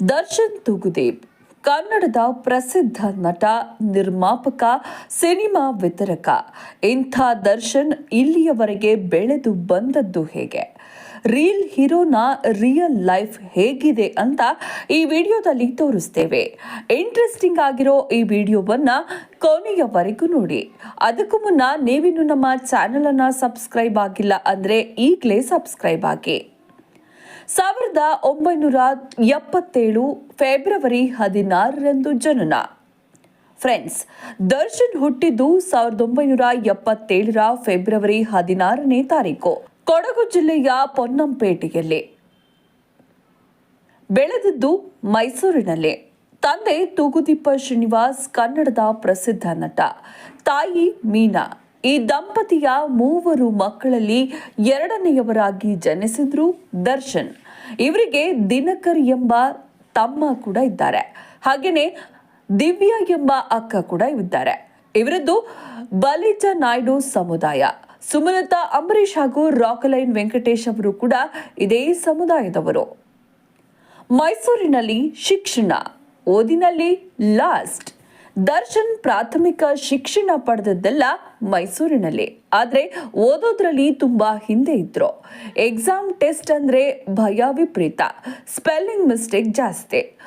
ದರ್ಶನ್ ತುಗುದೇವ್, ಕನ್ನಡದ ಪ್ರಸಿದ್ಧ ನಟ, ನಿರ್ಮಾಪಕ, ಸಿನಿಮಾ ವಿತರಕ. ಇಂಥ ದರ್ಶನ್ ಇಲ್ಲಿಯವರೆಗೆ ಬೆಳೆದು ಬಂದದ್ದು ಹೇಗೆ? ರೀಲ್ ಹೀರೋನ ರಿಯಲ್ ಲೈಫ್ ಹೇಗಿದೆ ಅಂತ ಈ ವಿಡಿಯೋದಲ್ಲಿ ತೋರಿಸ್ತೇವೆ. ಇಂಟ್ರೆಸ್ಟಿಂಗ್ ಆಗಿರೋ ಈ ವಿಡಿಯೋವನ್ನ ಕೊನೆಯವರೆಗೂ ನೋಡಿ. ಅದಕ್ಕೂ ಮುನ್ನ ನೀವಿನ್ನು ನಮ್ಮ ಚಾನಲನ್ನು ಸಬ್ಸ್ಕ್ರೈಬ್ ಆಗಿಲ್ಲ ಅಂದರೆ ಈಗಲೇ ಸಬ್ಸ್ಕ್ರೈಬ್ ಆಗಿ. ಸಾವಿರದ ಒಂಬೈನೂರ ಎಪ್ಪತ್ತೇಳು ಫೆಬ್ರವರಿ ಹದಿನಾರರಂದು ಜನನ. ಫ್ರೆಂಡ್ಸ್ ದರ್ಶನ್ ಹುಟ್ಟಿದ್ದು ಸಾವಿರದ ಒಂಬೈನೂರ ಎಪ್ಪತ್ತೇಳರ ಫೆಬ್ರವರಿ ಹದಿನಾರನೇ ತಾರೀಕು, ಕೊಡಗು ಜಿಲ್ಲೆಯ ಪೊನ್ನಂಪೇಟೆಯಲ್ಲಿ. ಬೆಳೆದಿದ್ದು ಮೈಸೂರಿನಲ್ಲಿ. ತಂದೆ ತೂಗುದೀಪ ಶ್ರೀನಿವಾಸ್ ಕನ್ನಡದ ಪ್ರಸಿದ್ಧ ನಟ. ತಾಯಿ ಮೀನಾ. ಈ ದಂಪತಿಯ ಮೂವರು ಮಕ್ಕಳಲ್ಲಿ ಎರಡನೆಯವರಾಗಿ ಜನಿಸಿದ್ರು ದರ್ಶನ್. ಇವರಿಗೆ ದಿನಕರ್ ಎಂಬ ತಮ್ಮ ಕೂಡ ಇದ್ದಾರೆ. ಹಾಗೆಯೇ ದಿವ್ಯಾ ಎಂಬ ಅಕ್ಕ ಕೂಡ ಇದ್ದಾರೆ. ಇವರದ್ದು ಬಲಿಜ ನಾಯ್ಡು ಸಮುದಾಯ. ಸುಮಲತಾ ಅಂಬರೀಶ್ ಹಾಗೂ ರಾಕಲೈನ್ ವೆಂಕಟೇಶ್ ಅವರು ಕೂಡ ಇದೇ ಸಮುದಾಯದವರು. ಮೈಸೂರಿನಲ್ಲಿ ಶಿಕ್ಷಣ, ಓದಿನಲ್ಲಿ ಲಾಸ್ಟ್. ದರ್ಶನ್ ಪ್ರಾಥಮಿಕ ಶಿಕ್ಷಣ ಪಡೆದದ್ದೆಲ್ಲ ಮೈಸೂರಿನಲ್ಲಿ. ಆದರೆ ಓದೋದ್ರಲ್ಲಿ ತುಂಬಾ ಹಿಂದೆ ಇದ್ರು. ಎಕ್ಸಾಮ್ ಟೆಸ್ಟ್ ಅಂದ್ರೆ ಭಯ ವಿಪರೀತ. ಸ್ಪೆಲ್ಲಿಂಗ್ ಮಿಸ್ಟೇಕ್ ಜಾಸ್ತಿ.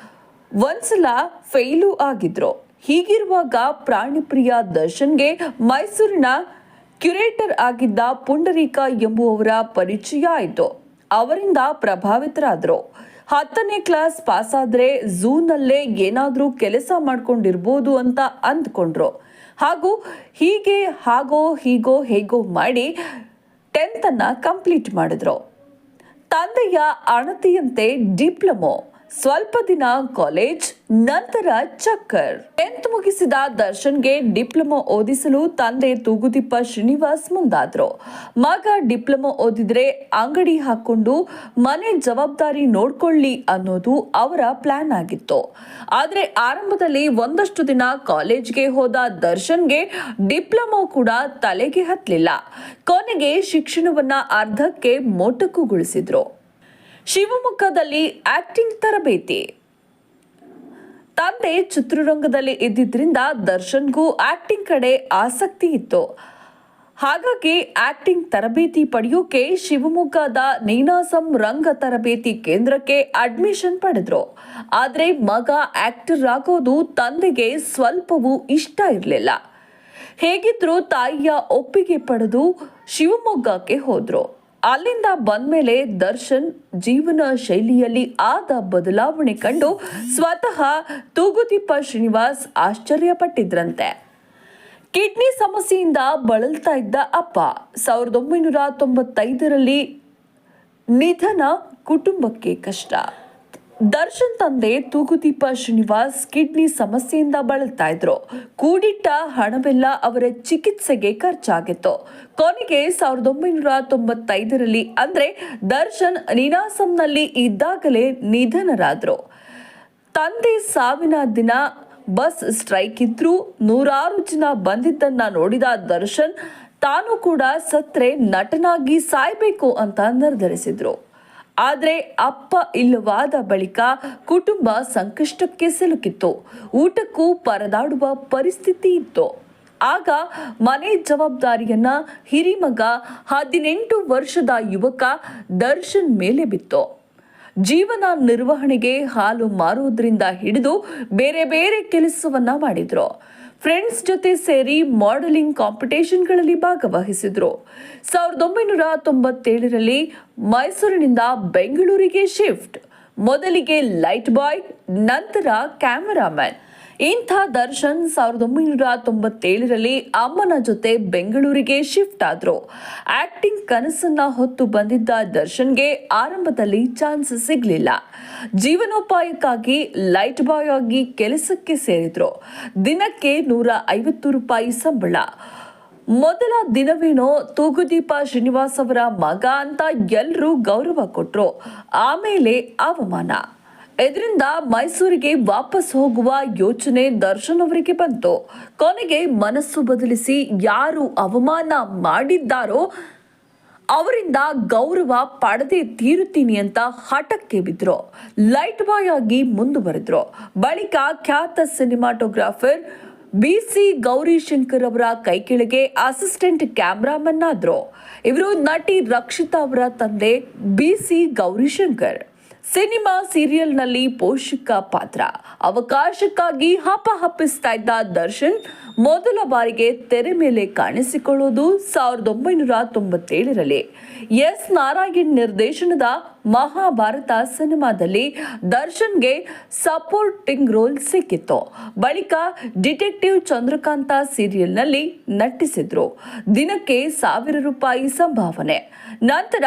ಒಂದ್ಸಲ ಫೇಲು ಆಗಿದ್ರು. ಹೀಗಿರುವಾಗ ಪ್ರಾಣಿಪ್ರಿಯ ದರ್ಶನ್ಗೆ ಮೈಸೂರಿನ ಕ್ಯುರೇಟರ್ ಆಗಿದ್ದ ಪುಂಡರೀಕ ಎಂಬುವವರ ಪರಿಚಯ ಆಯಿತು. ಅವರಿಂದ ಪ್ರಭಾವಿತರಾದರು. ಹತ್ತನೇ ಕ್ಲಾಸ್ ಪಾಸ್ ಆದ್ರೆ ಝೂನಲ್ಲೇ ಏನಾದರೂ ಕೆಲಸ ಮಾಡ್ಕೊಂಡಿರ್ಬೋದು ಅಂತ ಅಂದ್ಕೊಂಡ್ರು. ಹಾಗೂ ಹೀಗೆ ಹಾಗೋ ಹೀಗೋ ಹೇಗೋ ಮಾಡಿ ಟೆಂತನ್ನು ಕಂಪ್ಲೀಟ್ ಮಾಡಿದ್ರು. ತಂದೆಯ ಅಣತಿಯಂತೆ ಡಿಪ್ಲೊಮೊ. ಸ್ವಲ್ಪ ದಿನ ಕಾಲೇಜ್, ನಂತರ ಚಕ್ಕರ್. ಟೆಂತ್ ಮುಗಿಸಿದ ದರ್ಶನ್ಗೆ ಡಿಪ್ಲೊಮಾ ಓದಿಸಲು ತಂದೆ ತೂಗುದಿಪ್ಪ ಶ್ರೀನಿವಾಸ್ ಮುಂದಾದ್ರು. ಮಗ ಡಿಪ್ಲೊಮಾ ಓದಿದ್ರೆ ಅಂಗಡಿ ಹಾಕೊಂಡು ಮನೆ ಜವಾಬ್ದಾರಿ ನೋಡ್ಕೊಳ್ಳಿ ಅನ್ನೋದು ಅವರ ಪ್ಲಾನ್ ಆಗಿತ್ತು. ಆದ್ರೆ ಆರಂಭದಲ್ಲಿ ಒಂದಷ್ಟು ದಿನ ಕಾಲೇಜ್ಗೆ ಹೋದ ದರ್ಶನ್ಗೆ ಡಿಪ್ಲೊಮಾ ಕೂಡ ತಲೆಗೆ ಹತ್ತಲಿಲ್ಲ ಕೊನೆಗೆ ಶಿಕ್ಷಣವನ್ನ ಅರ್ಧಕ್ಕೆ ಮೊಟಕುಗೊಳಿಸಿದ್ರು. ಶಿವಮೊಗ್ಗದಲ್ಲಿ ಆಕ್ಟಿಂಗ್ ತರಬೇತಿ. ತಂದೆ ಚಿತ್ರರಂಗದಲ್ಲಿ ಇದ್ದಿದ್ರಿಂದ ದರ್ಶನ್ಗೂ ಆಕ್ಟಿಂಗ್ ಕಡೆ ಆಸಕ್ತಿ ಇತ್ತು. ಹಾಗಾಗಿ ಆಕ್ಟಿಂಗ್ ತರಬೇತಿ ಪಡೆಯೋಕೆ ಶಿವಮೊಗ್ಗದ ನೀನಾಸಂ ರಂಗ ತರಬೇತಿ ಕೇಂದ್ರಕ್ಕೆ ಅಡ್ಮಿಷನ್ ಪಡೆದ್ರು. ಆದರೆ ಮಗ ಆಕ್ಟರ್ ಆಗೋದು ತಂದೆಗೆ ಸ್ವಲ್ಪವೂ ಇಷ್ಟ ಇರಲಿಲ್ಲ. ಹೇಗಿದ್ರು ತಾಯಿಯ ಒಪ್ಪಿಗೆ ಪಡೆದು ಶಿವಮೊಗ್ಗಕ್ಕೆ ಹೋದ್ರು. ಅಲ್ಲಿಂದ ಬಂದ ಮೇಲೆ ದರ್ಶನ್ ಜೀವನ ಶೈಲಿಯಲ್ಲಿ ಆದ ಬದಲಾವಣೆ ಕಂಡು ಸ್ವತಃ ತೂಗುದೀಪ ಶ್ರೀನಿವಾಸ್ ಆಶ್ಚರ್ಯಪಟ್ಟಿದ್ರಂತೆ. ಕಿಡ್ನಿ ಸಮಸ್ಯೆಯಿಂದ ಬಳಲ್ತಾ ಇದ್ದ ಅಪ್ಪ ಸಾವಿರದ ಒಂಬೈನೂರ ತೊಂಬತ್ತೈದರಲ್ಲಿ ನಿಧನ ಕುಟುಂಬಕ್ಕೆ ಕಷ್ಟ. ದರ್ಶನ್ ತಂದೆ ತೂಗುದೀಪ ಶ್ರೀನಿವಾಸ್ ಕಿಡ್ನಿ ಸಮಸ್ಯೆಯಿಂದ ಬಳಲ್ತಾ ಇದ್ರು. ಕೂಡಿಟ್ಟ ಹಣವೆಲ್ಲ ಅವರ ಚಿಕಿತ್ಸೆಗೆ ಖರ್ಚಾಗಿತ್ತು. ಕೊನೆಗೆ ಸಾವಿರದ ಒಂಬೈನೂರ ತೊಂಬತ್ತೈದರಲ್ಲಿ ಅಂದ್ರೆ ದರ್ಶನ್ ನಿನಾಸಂನಲ್ಲಿ ಇದ್ದಾಗಲೇ ನಿಧನರಾದ್ರು. ತಂದೆ ಸಾವಿನ ದಿನ ಬಸ್ ಸ್ಟ್ರೈಕ್ ಇದ್ರೂ ನೂರಾರು ಜನ ಬಂದಿದ್ದನ್ನ ನೋಡಿದ ದರ್ಶನ್ ತಾನು ಕೂಡ ಸತ್ರೆ ನಟನಾಗಿ ಸಾಯ್ಬೇಕು ಅಂತ ನಿರ್ಧರಿಸಿದ್ರು. ಆದ್ರೆ ಅಪ್ಪ ಇಲ್ಲವಾದ ಬಳಿಕ ಕುಟುಂಬ ಸಂಕಷ್ಟಕ್ಕೆ ಸಿಲುಕಿತ್ತು. ಊಟಕ್ಕೂ ಪರದಾಡುವ ಪರಿಸ್ಥಿತಿ ಇತ್ತು. ಆಗ ಮನೆ ಜವಾಬ್ದಾರಿಯನ್ನ ಹಿರಿಮಗ ಹದಿನೆಂಟು ವರ್ಷದ ಯುವಕ ದರ್ಶನ್ ಮೇಲೆ ಬಿತ್ತು. ಜೀವನ ನಿರ್ವಹಣೆಗೆ ಹಾಲು ಮಾರುವುದರಿಂದ ಹಿಡಿದು ಬೇರೆ ಬೇರೆ ಕೆಲಸವನ್ನ ಮಾಡಿದ್ರು. ಫ್ರೆಂಡ್ಸ್ ಜೊತೆ ಸೇರಿ ಮಾಡೆಲಿಂಗ್ ಕಾಂಪಿಟೇಷನ್ಗಳಲ್ಲಿ ಭಾಗವಹಿಸಿದ್ರು. ಸಾವಿರದ ಒಂಬೈನೂರ ತೊಂಬತ್ತೇಳರಲ್ಲಿ ಮೈಸೂರಿನಿಂದ ಬೆಂಗಳೂರಿಗೆ ಶಿಫ್ಟ್. ಮೊದಲಿಗೆ ಲೈಟ್ ಬಾಯ್, ನಂತರ ಕ್ಯಾಮರಾಮನ್. ಇಂಥ ದರ್ಶನ್ ಸಾವಿರದ ಒಂಬೈನೂರ ತೊಂಬತ್ತೇಳರಲ್ಲಿ ಅಮ್ಮನ ಜೊತೆ ಬೆಂಗಳೂರಿಗೆ ಶಿಫ್ಟ್ ಆದ್ರು. ಆಕ್ಟಿಂಗ್ ಕನಸನ್ನ ಹೊತ್ತು ಬಂದಿದ್ದ ದರ್ಶನ್ಗೆ ಆರಂಭದಲ್ಲಿ ಚಾನ್ಸ್ ಸಿಗಲಿಲ್ಲ. ಜೀವನೋಪಾಯಕ್ಕಾಗಿ ಲೈಟ್ ಬಾಯ್ ಆಗಿ ಕೆಲಸಕ್ಕೆ ಸೇರಿದ್ರು. ದಿನಕ್ಕೆ ನೂರ ಐವತ್ತು ರೂಪಾಯಿ ಸಂಬಳ. ಮೊದಲ ದಿನವೇನೋ ತೂಗುದೀಪ ಶ್ರೀನಿವಾಸ್ ಅವರ ಮಗ ಅಂತ ಎಲ್ಲರೂ ಗೌರವ ಕೊಟ್ರು. ಆಮೇಲೆ ಅವಮಾನ. ಇದರಿಂದ ಮೈಸೂರಿಗೆ ವಾಪಸ್ ಹೋಗುವ ಯೋಚನೆ ದರ್ಶನ್ ಅವರಿಗೆ ಬಂತು. ಕೊನೆಗೆ ಮನಸ್ಸು ಬದಲಿಸಿ ಯಾರು ಅವಮಾನ ಮಾಡಿದ್ದಾರೋ ಅವರಿಂದ ಗೌರವ ಪಡೆದೇ ತೀರುತ್ತೀನಿ ಅಂತ ಹಠಕ್ಕೆ ಬಿದ್ರು. ಲೈಟ್ ಬಾಯ್ ಆಗಿ ಮುಂದುವರೆದ್ರು. ಬಳಿಕ ಖ್ಯಾತ ಸಿನಿಮಾಟೋಗ್ರಾಫರ್ ಬಿ ಸಿ ಗೌರಿಶಂಕರ್ ಅವರ ಕೈ ಕೆಳಗೆ ಅಸಿಸ್ಟೆಂಟ್ ಕ್ಯಾಮ್ರಾಮನ್ ಆದ್ರು. ಇವರು ನಟಿ ರಕ್ಷಿತಾ ಅವರ ತಂದೆ ಬಿ ಸಿ ಗೌರಿಶಂಕರ್. ಸಿನಿಮಾ ಸೀರಿಯಲ್ನಲ್ಲಿ ಪೋಷಕ ಪಾತ್ರ. ಅವಕಾಶಕ್ಕಾಗಿ ಹಪಹಪಿಸ್ತಾ ಇದ್ದ ದರ್ಶನ್ ಮೊದಲ ಬಾರಿಗೆ ತೆರೆ ಮೇಲೆ ಕಾಣಿಸಿಕೊಳ್ಳುವುದು ಸಾವಿರದ ಒಂಬೈನೂರ ತೊಂಬತ್ತೇಳರಲ್ಲಿ. ಎಸ್. ನಾರಾಯಣ್ ನಿರ್ದೇಶನದ ಮಹಾಭಾರತ ಸಿನಿಮಾದಲ್ಲಿ ದರ್ಶನ್ಗೆ ಸಪೋರ್ಟಿಂಗ್ ರೋಲ್ ಸಿಕ್ಕಿತ್ತು. ಬಳಿಕ ಡಿಟೆಕ್ಟಿವ್ ಚಂದ್ರಕಾಂತ ಸೀರಿಯಲ್ನಲ್ಲಿ ನಟಿಸಿದ್ರು. ದಿನಕ್ಕೆ ಸಾವಿರ ರೂಪಾಯಿ ಸಂಭಾವನೆ. ನಂತರ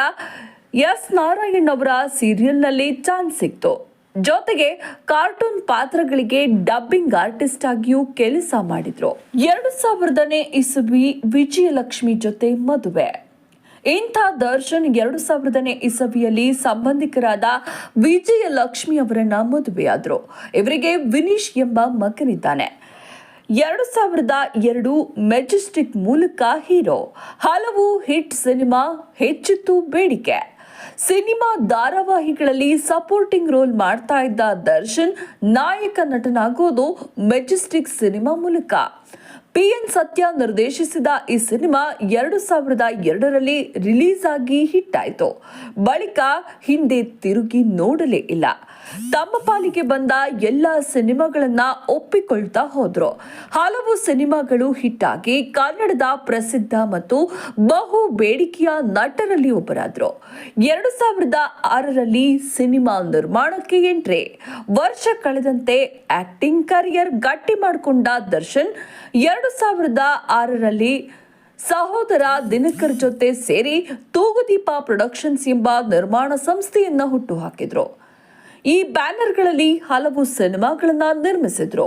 ಎಸ್ ನಾರಾಯಣ್ ಅವರ ಸೀರಿಯಲ್ನಲ್ಲಿ ಚಾನ್ಸ್ ಸಿಕ್ತು. ಜೊತೆಗೆ ಕಾರ್ಟೂನ್ ಪಾತ್ರಗಳಿಗೆ ಡಬ್ಬಿಂಗ್ ಆರ್ಟಿಸ್ಟ್ ಆಗಿಯೂ ಕೆಲಸ ಮಾಡಿದ್ರು. ಎರಡು ಸಾವಿರದನೇ ಇಸವಿ ವಿಜಯಲಕ್ಷ್ಮಿ ಜೊತೆ ಮದುವೆ. ಇಂಥ ದರ್ಶನ್ ಎರಡು ಸಾವಿರದನೇ ಇಸವಿಯಲ್ಲಿ ಸಂಬಂಧಿಕರಾದ ವಿಜಯಲಕ್ಷ್ಮಿ ಅವರನ್ನ ಮದುವೆಯಾದ್ರು. ಇವರಿಗೆ ವಿನೀಶ್ ಎಂಬ ಮಗನಿದ್ದಾನೆ. ಎರಡು ಸಾವಿರದ ಎರಡು ಮೆಜೆಸ್ಟಿಕ್ ಮೂಲಕ ಹೀರೋ. ಹಲವು ಹಿಟ್ ಸಿನಿಮಾ, ಹೆಚ್ಚಿತ್ತು ಬೇಡಿಕೆ. ಸಿನಿಮಾ ಧಾರಾವಾಹಿಗಳಲ್ಲಿ ಸಪೋರ್ಟಿಂಗ್ ರೋಲ್ ಮಾಡ್ತಾ ಇದ್ದ ದರ್ಶನ್ ನಾಯಕ ನಟನಾಗೋದು ಮೆಜೆಸ್ಟಿಕ್ ಸಿನಿಮಾ ಮೂಲಕ. ಪಿ ಎನ್ ಸತ್ಯ ನಿರ್ದೇಶಿಸಿದ ಈ ಸಿನಿಮಾ ಎರಡು ಸಾವಿರದ ಎರಡರಲ್ಲಿ ರಿಲೀಸ್ ಆಗಿ ಹಿಟ್ ಆಯಿತು. ಬಳಿಕ ಹಿಂದೆ ತಿರುಗಿ ನೋಡಲೇ ಇಲ್ಲ. ತಮ್ಮ ಪಾಲಿಗೆ ಬಂದ ಎಲ್ಲ ಸಿನಿಮಾಗಳನ್ನ ಒಪ್ಪಿಕೊಳ್ತಾ ಹೋದ್ರು. ಹಲವು ಸಿನಿಮಾಗಳು ಹಿಟ್ ಆಗಿ ಕನ್ನಡದ ಪ್ರಸಿದ್ಧ ಮತ್ತು ಬಹು ಬೇಡಿಕೆಯ ನಟರಲ್ಲಿ ಒಬ್ಬರಾದ್ರು. ಎರಡು ಸಾವಿರದ ಆರರಲ್ಲಿ ಸಿನಿಮಾ ನಿರ್ಮಾಣಕ್ಕೆ ಎಂಟ್ರಿ. ವರ್ಷ ಕಳೆದಂತೆ ಆಕ್ಟಿಂಗ್ ಕರಿಯರ್ ಗಟ್ಟಿ ಮಾಡಿಕೊಂಡ ದರ್ಶನ್ ಎರಡು ಸಾವಿರದ ಆರರಲ್ಲಿ ಸಹೋದರ ದಿನಕರ್ ಜೊತೆ ಸೇರಿ ತೂಗುದೀಪ ಪ್ರೊಡಕ್ಷನ್ಸ್ ಎಂಬ ನಿರ್ಮಾಣ ಸಂಸ್ಥೆಯನ್ನ ಹುಟ್ಟುಹಾಕಿದ್ರು ಈ ಬ್ಯಾನರ್ಗಳಲ್ಲಿ ಹಲವು ಸಿನಿಮಾಗಳನ್ನು ನಿರ್ಮಿಸಿದ್ರು.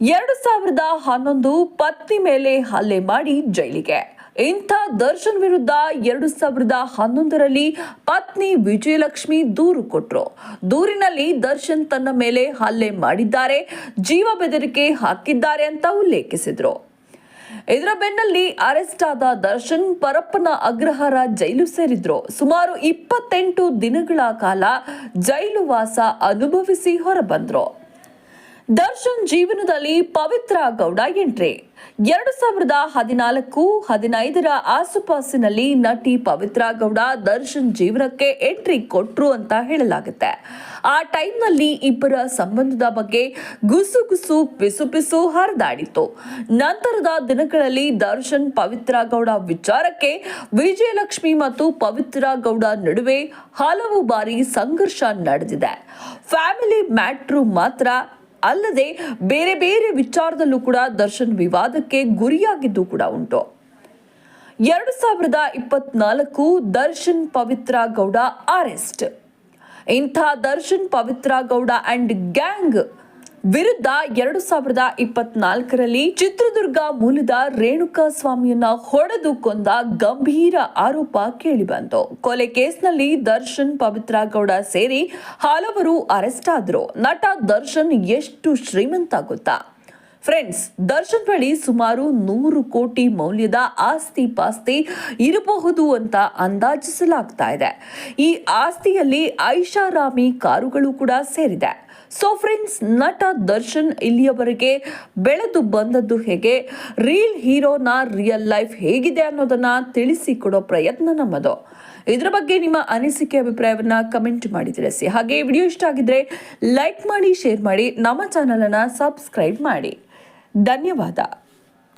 ಎರಡು ಸಾವಿರದ ಹನ್ನೊಂದು ಪತ್ನಿ ಮೇಲೆ ಹಲ್ಲೆ ಮಾಡಿ ಜೈಲಿಗೆ. ಇಂಥ ದರ್ಶನ್ ವಿರುದ್ಧ ಎರಡು ಸಾವಿರದ ಹನ್ನೊಂದರಲ್ಲಿ ಪತ್ನಿ ವಿಜಯಲಕ್ಷ್ಮಿ ದೂರು ಕೊಟ್ಟರು ದೂರಿನಲ್ಲಿ ದರ್ಶನ್ ತನ್ನ ಮೇಲೆ ಹಲ್ಲೆ ಮಾಡಿದ್ದಾರೆ, ಜೀವ ಬೆದರಿಕೆ ಹಾಕಿದ್ದಾರೆ ಅಂತ ಉಲ್ಲೇಖಿಸಿದ್ರು. ಇದರ ಬೆನ್ನಲ್ಲಿ ಅರೆಸ್ಟ್ ಆದ ದರ್ಶನ್ ಪರಪ್ಪನ ಅಗ್ರಹಾರ ಜೈಲು ಸೇರಿದ್ರು. ಸುಮಾರು ಇಪ್ಪತ್ತೆಂಟು ದಿನಗಳ ಕಾಲ ಜೈಲು ವಾಸ ಅನುಭವಿಸಿ ಹೊರಬಂದ್ರು. ದರ್ಶನ್ ಜೀವನದಲ್ಲಿ ಪವಿತ್ರ ಗೌಡ ಎಂಟ್ರಿ. ಎರಡು ಸಾವಿರದ ಹದಿನಾಲ್ಕು ಹದಿನೈದರ ಆಸುಪಾಸಿನಲ್ಲಿ ನಟಿ ಪವಿತ್ರ ಗೌಡ ದರ್ಶನ್ ಜೀವನಕ್ಕೆ ಎಂಟ್ರಿ ಕೊಟ್ರು ಅಂತ ಹೇಳಲಾಗುತ್ತೆ. ಆ ಟೈಮ್ನಲ್ಲಿ ಇಬ್ಬರ ಸಂಬಂಧದ ಬಗ್ಗೆ ಗುಸು ಗುಸು ಪಿಸು ಪಿಸು ಹರಿದಾಡಿತು ನಂತರದ ದಿನಗಳಲ್ಲಿ ದರ್ಶನ್ ಪವಿತ್ರ ಗೌಡ ವಿಚಾರಕ್ಕೆ ವಿಜಯಲಕ್ಷ್ಮಿ ಮತ್ತು ಪವಿತ್ರ ಗೌಡ ನಡುವೆ ಹಲವು ಬಾರಿ ಸಂಘರ್ಷ ನಡೆದಿದೆ. ಫ್ಯಾಮಿಲಿ ಮ್ಯಾಟ್ರು ಮಾತ್ರ ಅಲ್ಲದೆ ಬೇರೆ ಬೇರೆ ವಿಚಾರದಲ್ಲೂ ಕೂಡ ದರ್ಶನ್ ವಿವಾದಕ್ಕೆ ಗುರಿಯಾಗಿದ್ದು ಕೂಡ ಉಂಟು. ಎರಡು ಸಾವಿರದ ಇಪ್ಪತ್ನಾಲ್ಕು ದರ್ಶನ್ ಪವಿತ್ರ ಗೌಡ ಅರೆಸ್ಟ್ ಇಂಥ ದರ್ಶನ್ ಪವಿತ್ರ ಗೌಡ ಅಂಡ್ ಗ್ಯಾಂಗ್ ವಿರುದ್ಧ ಎರಡು ಸಾವಿರದ ಇಪ್ಪತ್ನಾಲ್ಕರಲ್ಲಿ ಚಿತ್ರದುರ್ಗ ಮೂಲದ ರೇಣುಕಾ ಸ್ವಾಮಿಯನ್ನ ಹೊಡೆದು ಕೊಂದ ಗಂಭೀರ ಆರೋಪ ಕೇಳಿಬಂತು. ಕೊಲೆ ಕೇಸ್ನಲ್ಲಿ ದರ್ಶನ್ ಪವಿತ್ರ ಗೌಡ ಸೇರಿ ಹಲವರು ಅರೆಸ್ಟ್ ಆದ್ರು. ನಟ ದರ್ಶನ್ ಎಷ್ಟು ಶ್ರೀಮಂತ ಗೊತ್ತಾ ಫ್ರೆಂಡ್ಸ್, ದರ್ಶನ್ ಬಳಿ ಸುಮಾರು ನೂರು ಕೋಟಿ ಮೌಲ್ಯದ ಆಸ್ತಿ ಪಾಸ್ತಿ ಇರಬಹುದು ಅಂತ ಅಂದಾಜಿಸಲಾಗ್ತಾ ಇದೆ. ಈ ಆಸ್ತಿಯಲ್ಲಿ ಐಷಾರಾಮಿ ಕಾರುಗಳು ಕೂಡ ಸೇರಿದೆ. ಸೊ ಫ್ರೆಂಡ್ಸ್ ನಟ ದರ್ಶನ್ ಇಲ್ಲಿಯವರೆಗೆ ಬೆಳೆದು ಬಂದದ್ದು ಹೇಗೆ? ರೀಲ್ ಹೀರೋನ ರಿಯಲ್ ಲೈಫ್ ಹೇಗಿದೆ ಅನ್ನೋದನ್ನ ತಿಳಿಸಿಕೊಡೋ ಪ್ರಯತ್ನ ನಮ್ಮದು. ಇದರ ಬಗ್ಗೆ ನಿಮ್ಮ ಅನಿಸಿಕೆ, ಅಭಿಪ್ರಾಯವನ್ನ ಕಮೆಂಟ್ ಮಾಡಿ ತಿಳಿಸಿ. ಹಾಗೆ ವಿಡಿಯೋ ಇಷ್ಟ ಆಗಿದ್ರೆ ಲೈಕ್ ಮಾಡಿ ಶೇರ್ ಮಾಡಿ, ನಮ್ಮ ಚಾನಲನ್ನು ಸಬ್ಸ್ಕ್ರೈಬ್ ಮಾಡಿ. ಧನ್ಯವಾದ.